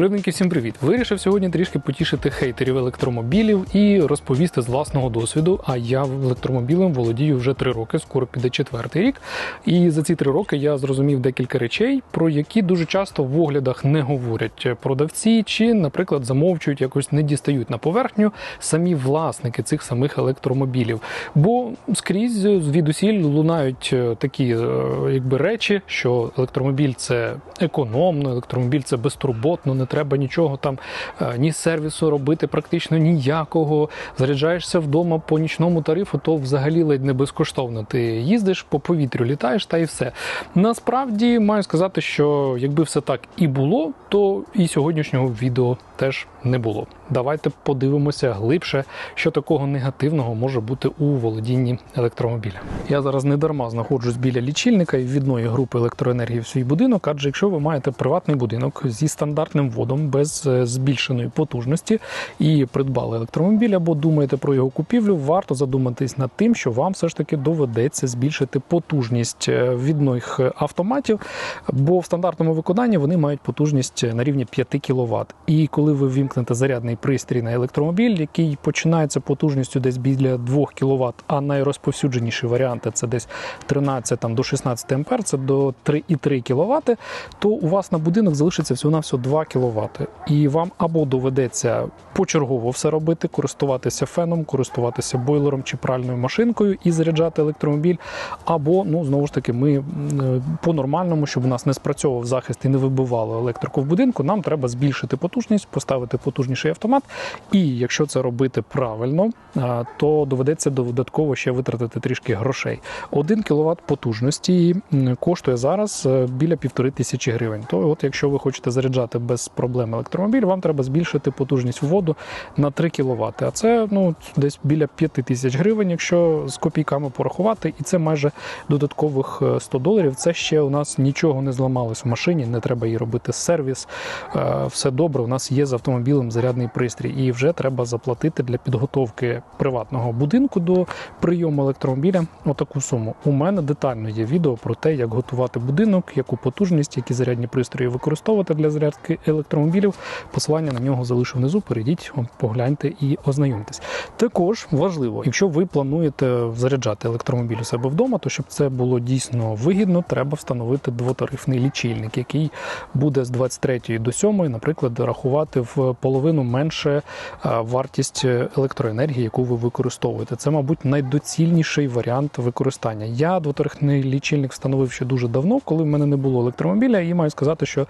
Рибненьки, всім привіт! Вирішив сьогодні трішки потішити хейтерів електромобілів і розповісти з власного досвіду. А я електромобілем володію вже три роки, скоро піде четвертий рік. І за ці три роки я зрозумів декілька речей, про які дуже часто в оглядах не говорять продавці, чи, наприклад, замовчують, якось не дістають на поверхню самі власники цих самих електромобілів. Бо скрізь звідусіль лунають е, такі е, якби речі, що електромобіль це економно, електромобіль це безтурботно, не треба нічого там, е, ні сервісу робити практично ніякого. Заряджаєшся вдома по нічному тарифу, то взагалі ледь не безкоштовно. Ти їздиш по повітрю, літаєш та і все. Насправді маю сказати, що якби все так і було, то і сьогоднішнього відео теж не було. Давайте подивимося глибше, що такого негативного може бути у володінні електромобіля. Я зараз не дарма знаходжусь біля лічильника і відної групи електроенергії в свій будинок, адже якщо ви маєте приватний будинок зі стандартним вводом без е, збільшеної потужності і придбали електромобіль або думаєте про його купівлю, варто задуматись над тим, що вам все ж таки доведеться збільшити потужність е, відних автоматів, бо в стандартному виконанні вони мають потужність на рівні 5 кВт. І коли ви вімкнете зарядний пристрій на електромобіль, який починається потужністю десь біля 2 кВт, а найрозповсюдженіші варіанти це десь 13 там, до 16 А, це до 3,3 кВт, то у вас на будинок залишиться всього на всього 2 кВт. І вам або доведеться почергово все робити, користуватися феном, користуватися бойлером чи пральною машинкою і заряджати електромобіль, або ну знову ж таки, ми по-нормальному, щоб у нас не спрацьовував захист і не вибивало електрику в будинку, нам треба збільшити потужність, поставити потужніший автомат. І якщо це робити правильно, то доведеться додатково ще витратити трішки грошей. 1 кВт потужності коштує зараз е, біля півтори тисячі гривень. То, от, якщо ви хочете заряджати без проблем електромобіль, вам треба збільшити потужність вводу на 3 кВт. А це ну десь біля 5 тисяч гривень, якщо з копійками порахувати, і це майже додаткових 100 доларів. Це ще у нас нічого не зламалось в машині, не треба їй робити сервіс. Е, все добре. У нас є з автомобілем зарядний пристрій, і вже треба заплатити для підготовки приватного будинку до прийому електромобіля. Отаку суму. У мене детально є відео про те, як готувати будинок, яку потужність, які зарядні пристрої використовувати для зарядки електромобілів. Посилання на нього залишу внизу. Перейдіть, погляньте і ознайомтесь. Також важливо, якщо ви плануєте заряджати електромобіль у себе вдома, то щоб це було дійсно вигідно, треба встановити двотарифний лічильник, який буде з 23 до 7, наприклад, рахувати в половину менше вартість електроенергії, яку ви використовуєте. Це, мабуть, найдоцільніший варіант використання. Я двотарифний лічильник встановив ще дуже давно, коли в мене не було електромобіля, і маю сказати, що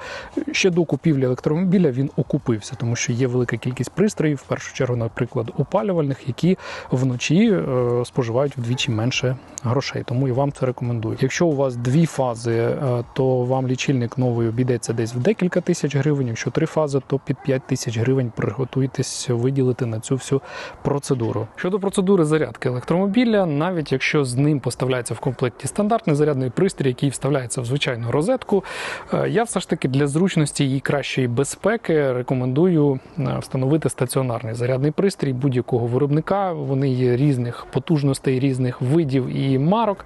ще до купівлі електромобіля він окупився, тому що є велика кількість пристроїв, в першу чергу, наприклад, опалювальних, які вночі е, споживають вдвічі менше грошей. Тому і вам це рекомендую. Якщо у вас дві фази, е, то вам лічильник новий обійдеться десь в декілька тисяч гривень. Якщо три фази, то під 5 тисяч гривень приготуйтесь виділити на цю всю процедуру. Щодо процедури зарядки електромобіля, навіть якщо з ним поставляється в комплекті стандартний зарядний пристрій, який вставляється в звичайну розетку, е, я все ж таки для зручності і кращої безпеки рекомендую е, встановити стаціонарний зарядний пристрій будь-якого виробника. Вони є різних потужностей, різних видів і марок.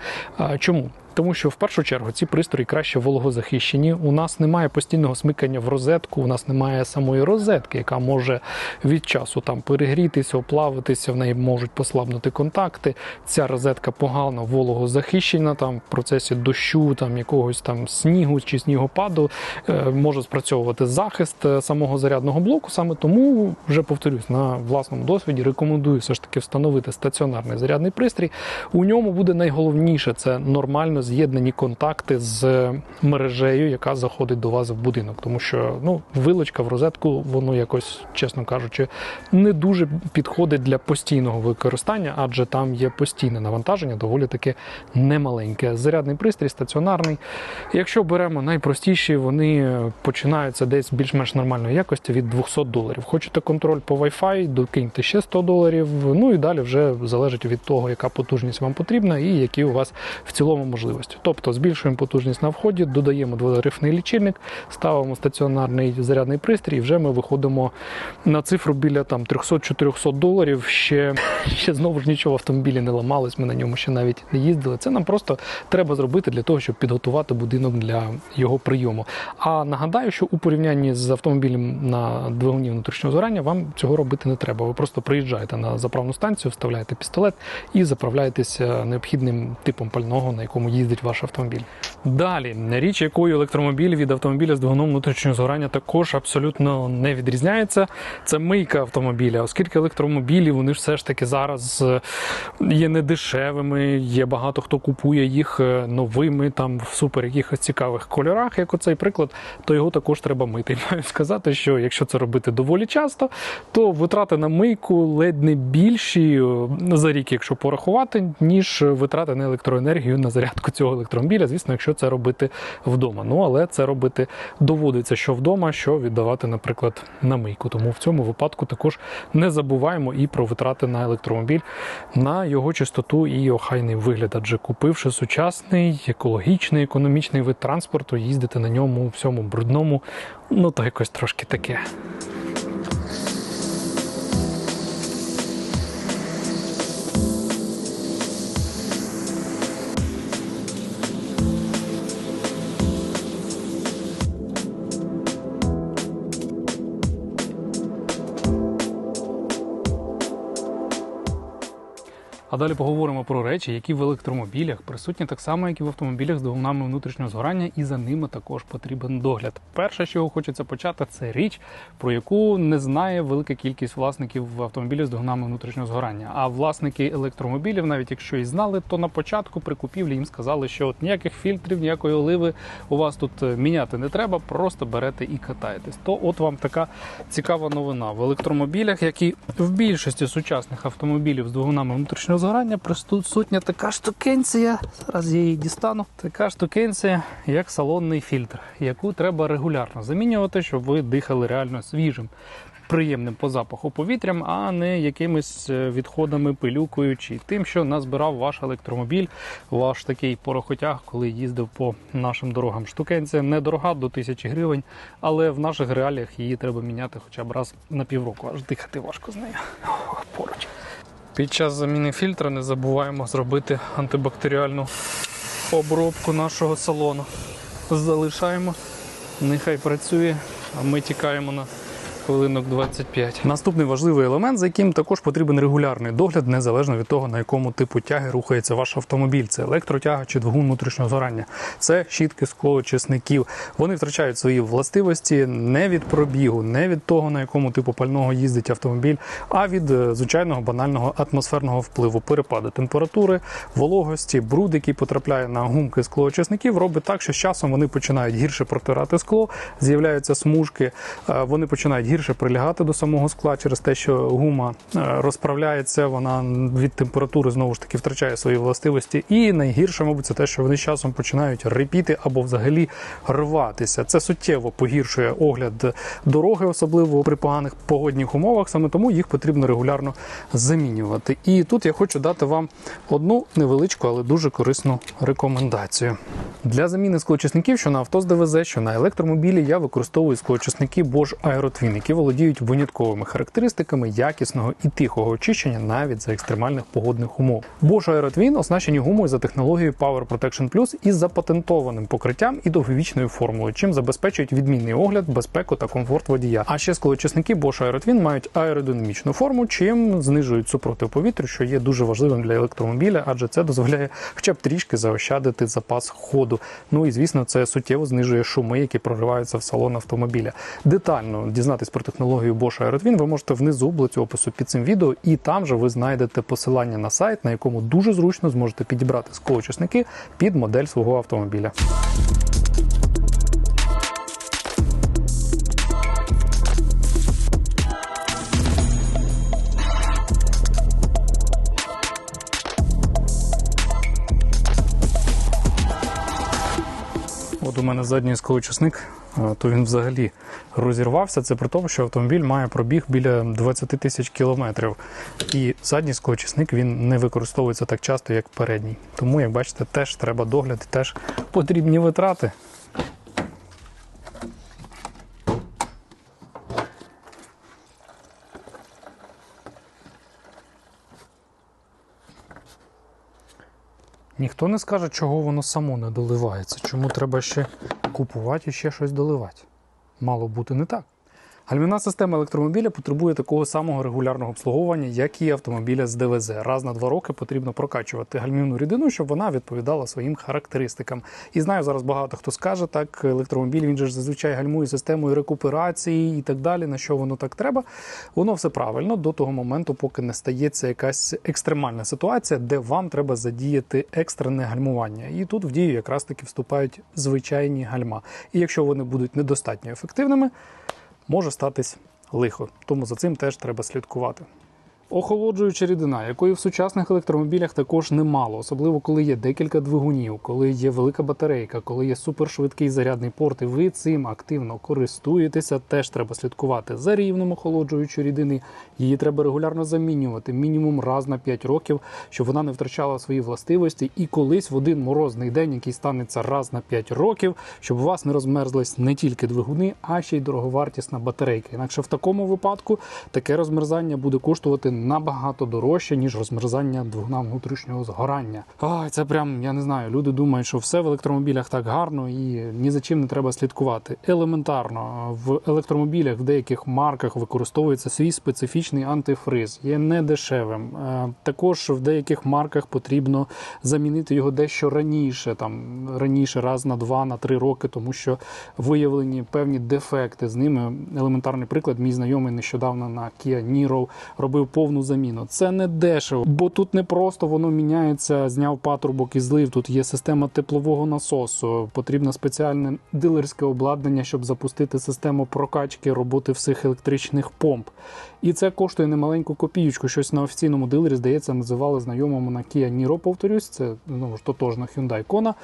Чому? Тому що в першу чергу ці пристрої краще вологозахищені. У нас немає постійного смикання в розетку, у нас немає самої розетки, яка може від часу там перегрітися, оплавитися, в неї можуть послабнути контакти. Ця розетка погано вологозахищена, там в процесі дощу, там якогось там снігу чи снігопаду е, може спрацьовувати захист е, самого зарядного блоку. Саме тому вже повторюсь на власному досвіді. Рекомендую все ж таки встановити стаціонарний зарядний пристрій. У ньому буде найголовніше це нормально з'єднані контакти з мережею, яка заходить до вас в будинок. Тому що ну, вилочка в розетку, воно якось, чесно кажучи, не дуже підходить для постійного використання, адже там є постійне навантаження, доволі таки немаленьке. Зарядний пристрій, стаціонарний. Якщо беремо найпростіші, вони починаються десь більш-менш нормальної якості від 200 доларів. Хочете контроль по Wi-Fi, докиньте ще 100 доларів. Ну і далі вже залежить від того, яка потужність вам потрібна і які у вас в цілому можливості можливості. Тобто збільшуємо потужність на вході, додаємо двотарифний лічильник, ставимо стаціонарний зарядний пристрій, і вже ми виходимо на цифру біля там 300-400 доларів. Ще, ще знову ж нічого в автомобілі не ламалось, ми на ньому ще навіть не їздили. Це нам просто треба зробити для того, щоб підготувати будинок для його прийому. А нагадаю, що у порівнянні з автомобілем на двигуні внутрішнього згорання вам цього робити не треба. Ви просто приїжджаєте на заправну станцію, вставляєте пістолет і заправляєтеся необхідним типом пального, на якому їздить ваш автомобіль. Далі, річ якою електромобіль від автомобіля з двигуном внутрішнього згорання також абсолютно не відрізняється. Це мийка автомобіля, оскільки електромобілі вони все ж таки зараз е, є недешевими, є багато хто купує їх е, новими, там в супер якихось цікавих кольорах, як оцей приклад, то його також треба мити. Маю сказати, що якщо це робити доволі часто, то витрати на мийку ледь не більші е, за рік, якщо порахувати, ніж витрати на електроенергію на зарядку цього електромобіля. Звісно, якщо це робити вдома. Ну але це робити доводиться, що вдома, що віддавати, наприклад, на мийку. Тому в цьому випадку також не забуваємо і про витрати на електромобіль, на його чистоту і охайний вигляд. Адже купивши сучасний, екологічний, економічний вид транспорту, їздити на ньому всьому брудному, ну то якось трошки таке. А далі поговоримо про речі, які в електромобілях присутні так само, як і в автомобілях з двигунами внутрішнього згорання, і за ними також потрібен догляд. Перше, з чого хочеться почати, це річ, про яку не знає велика кількість власників автомобілів з двигунами внутрішнього згорання. А власники електромобілів, навіть якщо і знали, то на початку при купівлі їм сказали, що от ніяких фільтрів, ніякої оливи у вас тут е, міняти не треба, просто берете і катаєтесь. То от вам така цікава новина в електромобілях, як і в більшості сучасних автомобілів з двигунами внутрішнього згорання, присутня така штукенція. Зараз я її дістану. Така штукенція, як салонний фільтр, яку треба регулярно замінювати, щоб ви дихали реально свіжим. Приємним по запаху повітрям, а не якимись е, відходами, пилюкою чи тим, що назбирав ваш електромобіль, ваш такий порохотяг, коли їздив по нашим дорогам. Штукенція недорога до тисячі гривень, але в наших реаліях її треба міняти хоча б раз на півроку. Аж дихати важко з нею. Поруч. Під час заміни фільтра не забуваємо зробити антибактеріальну обробку нашого салону. Залишаємо, нехай працює, а ми тікаємо на хвилинок 25. Наступний важливий елемент, за яким також потрібен регулярний догляд, незалежно від того, на якому типу тяги рухається ваш автомобіль. Це електротяга чи двигун внутрішнього згорання. Це щітки склоочисників. Вони втрачають свої властивості не від пробігу, не від того, на якому типу пального їздить автомобіль, а від е, звичайного банального атмосферного впливу. Перепади температури, вологості, бруд, який потрапляє на гумки склоочисників, робить так, що з часом вони починають гірше протирати скло, з'являються смужки, е, вони починають гірше прилягати до самого скла через те, що гума е, розправляється, вона від температури знову ж таки втрачає свої властивості. І найгірше, мабуть, це те, що вони з часом починають рипіти або взагалі рватися. Це суттєво погіршує огляд дороги, особливо при поганих погодних умовах. Саме тому їх потрібно регулярно замінювати. І тут я хочу дати вам одну невеличку, але дуже корисну рекомендацію. Для заміни склоочисників, що на авто з ДВЗ, що на електромобілі, я використовую склоочисники Bosch Aerotwin, які володіють винятковими характеристиками якісного і тихого очищення навіть за екстремальних погодних умов. Bosch Aerotwin оснащені гумою за технологією Power Protection Plus із запатентованим покриттям і довговічною формулою, чим забезпечують відмінний огляд, безпеку та комфорт водія. А ще склоочисники Bosch Aerotwin мають аеродинамічну форму, чим знижують супротив повітрю, що є дуже важливим для електромобіля, адже це дозволяє хоча б трішки заощадити запас ходу. Ну і звісно, це суттєво знижує шуми, які прориваються в салон автомобіля. Детально дізнатись про технологію Bosch Aerotwin ви можете внизу в опису під цим відео, і там же ви знайдете посилання на сайт, на якому дуже зручно зможете підібрати склоочисники під модель свого автомобіля. От у мене задній склоочисник то він взагалі розірвався. Це при тому, що автомобіль має пробіг біля 20 тисяч кілометрів. І задній склоочисник він не використовується так часто, як передній. Тому, як бачите, теж треба догляд теж потрібні витрати. Ніхто не скаже, чого воно само не доливається, чому треба ще купувати і ще щось доливати. Мало бути не так. Гальмівна система електромобіля потребує такого самого регулярного обслуговування, як і автомобіля з ДВЗ. Раз на два роки потрібно прокачувати гальмівну рідину, щоб вона відповідала своїм характеристикам. І знаю, зараз багато хто скаже, так електромобіль він же ж зазвичай гальмує системою рекуперації і так далі. На що воно так треба? Воно все правильно до того моменту, поки не стається якась екстремальна ситуація, де вам треба задіяти екстрене гальмування. І тут в дію якраз таки вступають звичайні гальма. І якщо вони будуть недостатньо ефективними, може статись лихо. Тому за цим теж треба слідкувати. Охолоджуюча рідина, якої в сучасних електромобілях також немало, особливо коли є декілька двигунів, коли є велика батарейка, коли є супершвидкий зарядний порт, і ви цим активно користуєтеся, теж треба слідкувати за рівнем охолоджуючої рідини. Її треба регулярно замінювати, мінімум раз на 5 років, щоб вона не втрачала свої властивості. І колись в один морозний день, який станеться раз на 5 років, щоб у вас не розмерзлись не тільки двигуни, а ще й дороговартісна батарейка. Інакше в такому випадку таке розмерзання буде коштувати набагато дорожче, ніж розмерзання двигуна внутрішнього згорання. Ай, це прям я не знаю. Люди думають, що все в електромобілях так гарно і ні за чим не треба слідкувати. Елементарно в електромобілях в деяких марках використовується свій специфічний антифриз, є не дешевим. Е, Також в деяких марках потрібно замінити його дещо раніше, там раніше, раз на два, на три роки, тому що виявлені певні дефекти з ними. Елементарний приклад, мій знайомий нещодавно на Kia Niro робив повну заміну. Це не дешево, бо тут не просто воно міняється, зняв патрубок і злив. Тут є система теплового насосу, потрібно спеціальне дилерське обладнання, щоб запустити систему прокачки роботи всіх електричних помп. І це коштує немаленьку копіючку. Щось на офіційному дилері, здається, називали знайомому на Kia Niro, повторюсь, це знову ж тотожна Hyundai Kona,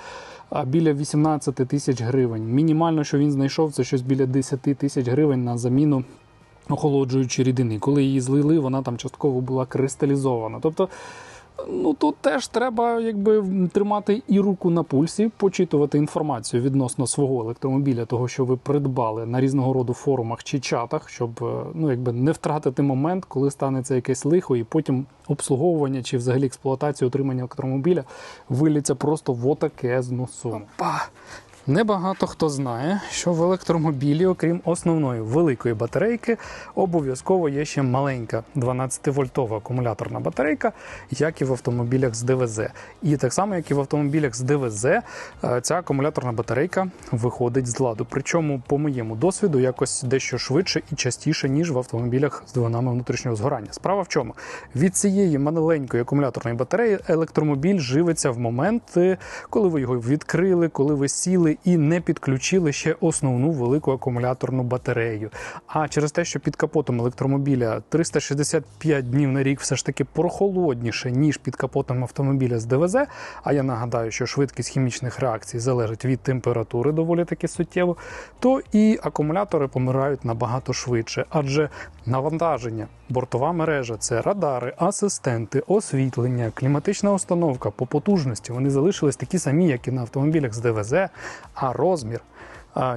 а біля 18 тисяч гривень. Мінімально, що він знайшов, це щось біля 10 тисяч гривень на заміну охолоджуючої рідини. Коли її злили, вона там частково була кристалізована. Тобто, ну тут теж треба якби тримати і руку на пульсі, почитувати інформацію відносно свого електромобіля, того, що ви придбали на різного роду форумах чи чатах, щоб е, ну якби не втратити момент, коли станеться якесь лихо, і потім обслуговування чи взагалі експлуатація отримання електромобіля виліться просто в отаке з. Опа! Небагато хто знає, що в електромобілі, окрім основної великої батарейки, обов'язково є ще маленька 12-вольтова акумуляторна батарейка, як і в автомобілях з ДВЗ. І так само, як і в автомобілях з ДВЗ, е, ця акумуляторна батарейка виходить з ладу. Причому, по моєму досвіду, якось дещо швидше і частіше, ніж в автомобілях з двигунами внутрішнього згорання. Справа в чому? Від цієї маленької акумуляторної батареї електромобіль живиться в момент, коли ви його відкрили, коли ви сіли і не підключили ще основну велику акумуляторну батарею. А через те, що під капотом електромобіля 365 днів на рік все ж таки прохолодніше, ніж під капотом автомобіля з ДВЗ. А я нагадаю, що швидкість хімічних реакцій залежить від температури доволі таки суттєво, то і акумулятори помирають набагато швидше, адже навантаження, бортова мережа це радари, асистенти, освітлення, кліматична установка по потужності. Вони залишились такі самі, як і на автомобілях з ДВЗ, а розмір.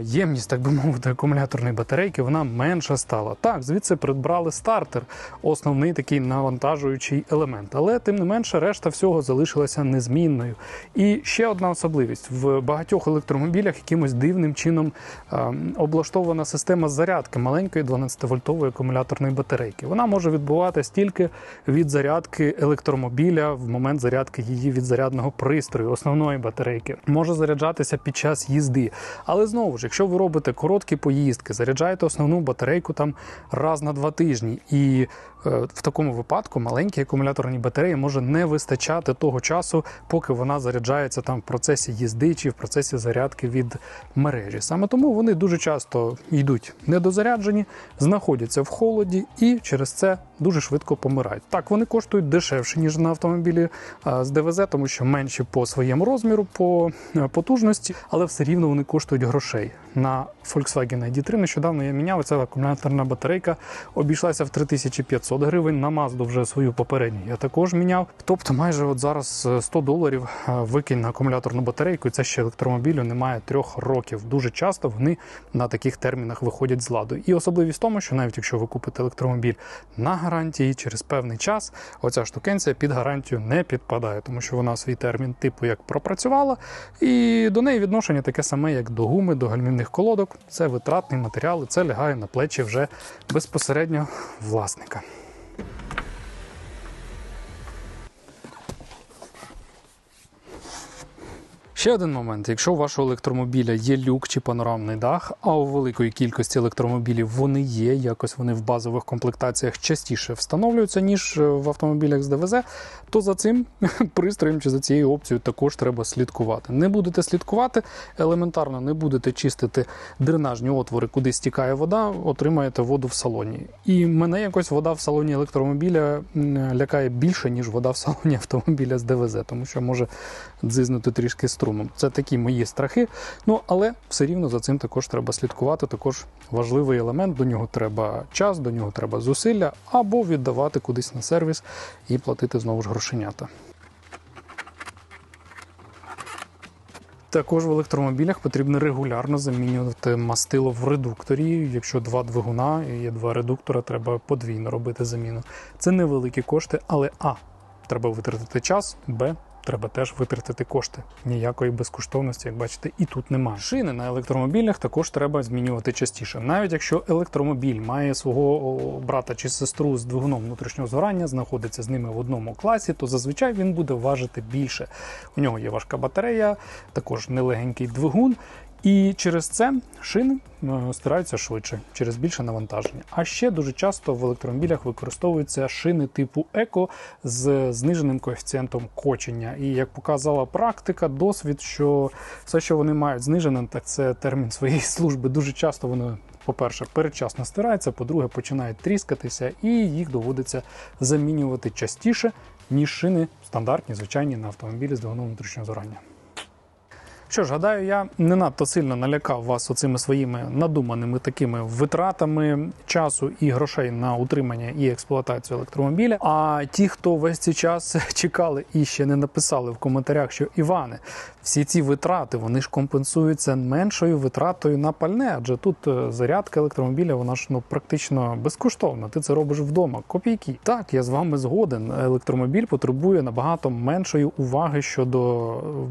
Ємність, так би мовити, акумуляторної батарейки, вона менша стала. Так, звідси придбали стартер, основний такий навантажуючий елемент. Але тим не менше, решта всього залишилася незмінною. І ще одна особливість: в багатьох електромобілях якимось дивним чином облаштована система зарядки маленької 12-вольтової акумуляторної батарейки. Вона може відбуватися тільки від зарядки електромобіля в момент зарядки її від зарядного пристрою, основної батарейки. Може заряджатися під час їзди. Але знову ж, якщо ви робите короткі поїздки, заряджаєте основну батарейку там раз на два тижні, і е, в такому випадку маленькій акумуляторній батареї може не вистачати того часу, поки вона заряджається там в процесі їзди чи в процесі зарядки від мережі. Саме тому вони дуже часто йдуть недозаряджені, знаходяться в холоді і через це дуже швидко помирають. Так, вони коштують дешевше, ніж на автомобілі з ДВЗ, тому що менші по своєму розміру, по е, потужності, але все рівно вони коштують грошей. На Volkswagen ID3 нещодавно я міняв ця акумуляторна батарейка, обійшлася в 3500 гривень. На Mazda вже свою попередню я також міняв. Тобто, майже от зараз е, 100 доларів е, викинь на акумуляторну батарейку, і це ще електромобілю немає трьох років. Дуже часто вони на таких термінах виходять з ладу. І особливість в тому, що навіть якщо ви купите електромобіль на гарантії через певний час, оця штукенція під гарантію не підпадає, тому що вона свій термін типу як пропрацювала, і до неї відношення таке саме, як до гуми, до гальмівних колодок. Це витратний матеріал, і це лягає на плечі вже безпосередньо власника. Ще один момент: якщо у вашого електромобіля є люк чи панорамний дах, а у великої кількості електромобілів вони є, якось вони в базових комплектаціях частіше встановлюються, ніж е, в автомобілях з ДВЗ, то за цим пристроєм чи за цією опцією також треба слідкувати. Не будете слідкувати, елементарно не будете чистити дренажні отвори, куди стікає вода, отримаєте воду в салоні. І мене якось вода в салоні електромобіля лякає більше, ніж вода в салоні автомобіля з ДВЗ, тому що може дзизнути трішки струмом. Це такі мої страхи. Ну але все рівно за цим також треба слідкувати. Також важливий елемент. До нього треба час, до нього треба зусилля, або віддавати кудись на сервіс і платити знову ж грошенята. Також в електромобілях потрібно регулярно замінювати мастило в редукторі. Якщо два двигуна і є два редуктора, треба подвійно робити заміну. Це невеликі кошти, але А. Треба витратити час, Б. Треба теж витратити кошти. Ніякої безкоштовності, як бачите, і тут немає. Шини на електромобілях також треба змінювати частіше. Навіть якщо електромобіль має свого брата чи сестру з двигуном внутрішнього згорання, знаходиться з ними в одному класі, то зазвичай він буде важити більше. У нього є важка батарея, також нелегенький двигун. І через це шини е, стираються швидше через більше навантаження. А ще дуже часто в електромобілях використовуються шини типу еко з зниженим коефіцієнтом кочення. І як показала практика, досвід, що все, що вони мають знижене, так це термін своєї служби. Дуже часто вони. По-перше, передчасно стираються, по-друге, починають тріскатися, і їх доводиться замінювати частіше, ніж шини стандартні, звичайні на автомобілі з двигуном внутрішнього згорання. Що ж, гадаю, я не надто сильно налякав вас оцими своїми надуманими такими витратами часу і грошей на утримання і експлуатацію електромобіля. А ті, хто весь цей час чекали і ще не написали в коментарях, що Іване, всі ці витрати вони ж компенсуються меншою витратою на пальне, адже тут е, зарядка електромобіля, вона ж ну практично безкоштовна. Ти це робиш вдома. Копійки. Так, я з вами згоден. Електромобіль потребує набагато меншої уваги щодо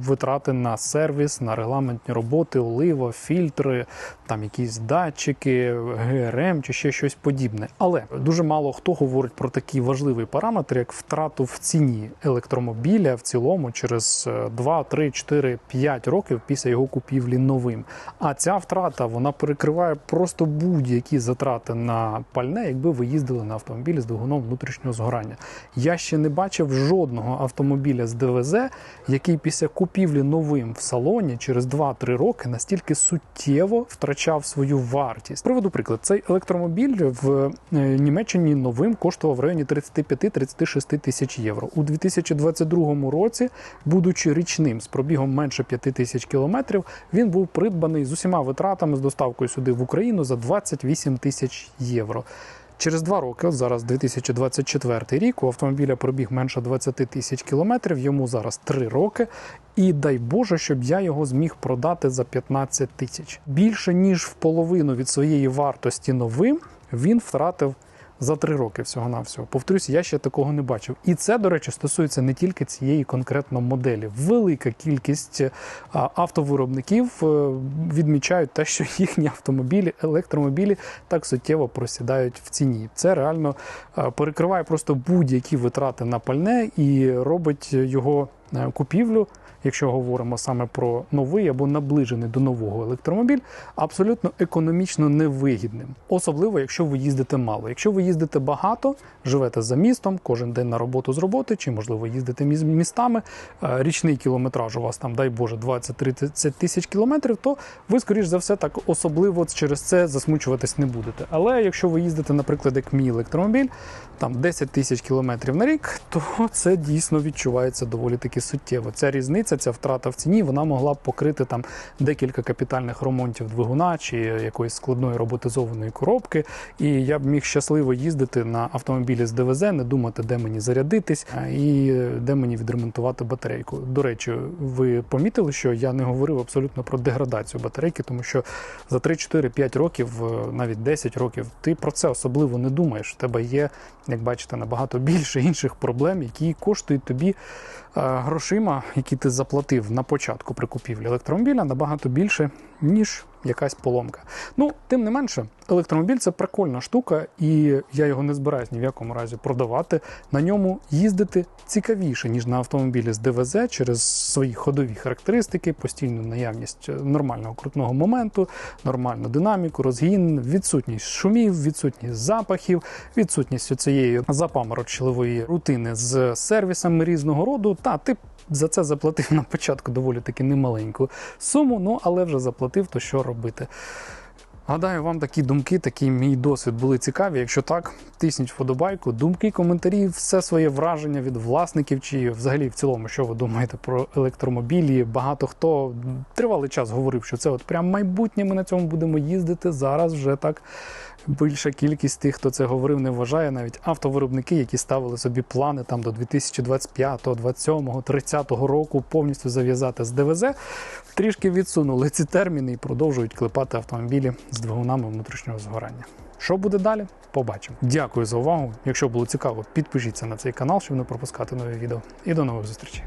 витрати на сервіс, на регламентні роботи, олива, фільтри, там якісь датчики, ГРМ чи ще щось подібне. Але дуже мало хто говорить про такий важливий параметр, як втрату в ціні електромобіля в цілому через 2, 3, 4, 5 років після його купівлі новим. А ця втрата вона перекриває просто будь-які затрати на пальне, якби ви їздили на автомобілі з двигуном внутрішнього згорання. Я ще не бачив жодного автомобіля з ДВЗ, який після купівлі новим в салоні через 2-3 роки настільки суттєво втрачав свою вартість. Приведу приклад, цей електромобіль в е, Німеччині новим коштував в районі 35-36 тисяч євро. У 2022 році, будучи річним з пробігом менше 5 тисяч кілометрів, він був придбаний з усіма витратами з доставкою сюди в Україну за 28 тисяч євро. Через два роки, от зараз 2024 рік, у автомобіля пробіг менше 20 тисяч кілометрів, йому зараз 3 роки. І дай Боже, щоб я його зміг продати за 15 тисяч. Більше ніж в половину від своєї вартості новим він втратив за 3 роки всього-навсього. Повторюсь, я ще такого не бачив. І це, до речі, стосується не тільки цієї конкретно моделі. Велика кількість автовиробників е, відмічають те, що їхні автомобілі, електромобілі так суттєво просідають в ціні. Це реально перекриває просто будь-які витрати на пальне і робить його е, купівлю, якщо говоримо саме про новий або наближений до нового електромобіль, абсолютно економічно невигідним, особливо якщо ви їздите мало. Якщо ви їздите багато, живете за містом, кожен день на роботу з роботи, чи можливо їздите містами, е, річний кілометраж у вас там, дай Боже, 20-30 тисяч кілометрів, то ви, скоріш за все, так особливо через це засмучуватись не будете. Але якщо ви їздите, наприклад, як мій електромобіль, там 10 тисяч кілометрів на рік, то це дійсно відчувається доволі таки суттєво. Ця різниця, ця втрата в ціні, вона могла б покрити там декілька капітальних ремонтів двигуна чи якоїсь складної роботизованої коробки. І я б міг щасливо їздити на автомобілі з ДВЗ, не думати, де мені зарядитись і де мені відремонтувати батарейку. До речі, ви помітили, що я не говорив абсолютно про деградацію батарейки, тому що за 3-4-5 років, е, навіть 10 років, ти про це особливо не думаєш. У тебе є, як бачите, набагато більше інших проблем, які коштують тобі е, грошима, які ти заплатив на початку при купівлі електромобіля, набагато більше, ніж якась поломка. Ну, тим не менше, електромобіль це прикольна штука, і я його не збираюсь ні в якому разі продавати. На ньому їздити цікавіше, ніж на автомобілі з ДВЗ через свої ходові характеристики, постійну наявність нормального крутного моменту, нормальну динаміку, розгін, відсутність шумів, відсутність запахів, відсутність цієї запаморочливої рутини з сервісами різного роду. Та ти за це заплатив на початку доволі таки немаленьку суму, ну але вже заплатив, то що робити. Гадаю, вам такі думки, такий мій досвід були цікаві. Якщо так, тисніть вподобайку, думки, коментарі, все своє враження від власників, чи взагалі в цілому, що ви думаєте про електромобілі. Багато хто тривалий час говорив, що це от прям майбутнє. Ми на цьому будемо їздити. Зараз вже так більша кількість тих, хто це говорив, не вважає. Навіть автовиробники, які ставили собі плани там до 2025, 27, 30 року повністю зав'язати з ДВЗ, трішки відсунули ці терміни і продовжують клепати автомобілі двигунами внутрішнього згорання. Що буде далі? Побачимо. Дякую за увагу. Якщо було цікаво, підпишіться на цей канал, щоб не пропускати нові відео. І до нових зустрічей.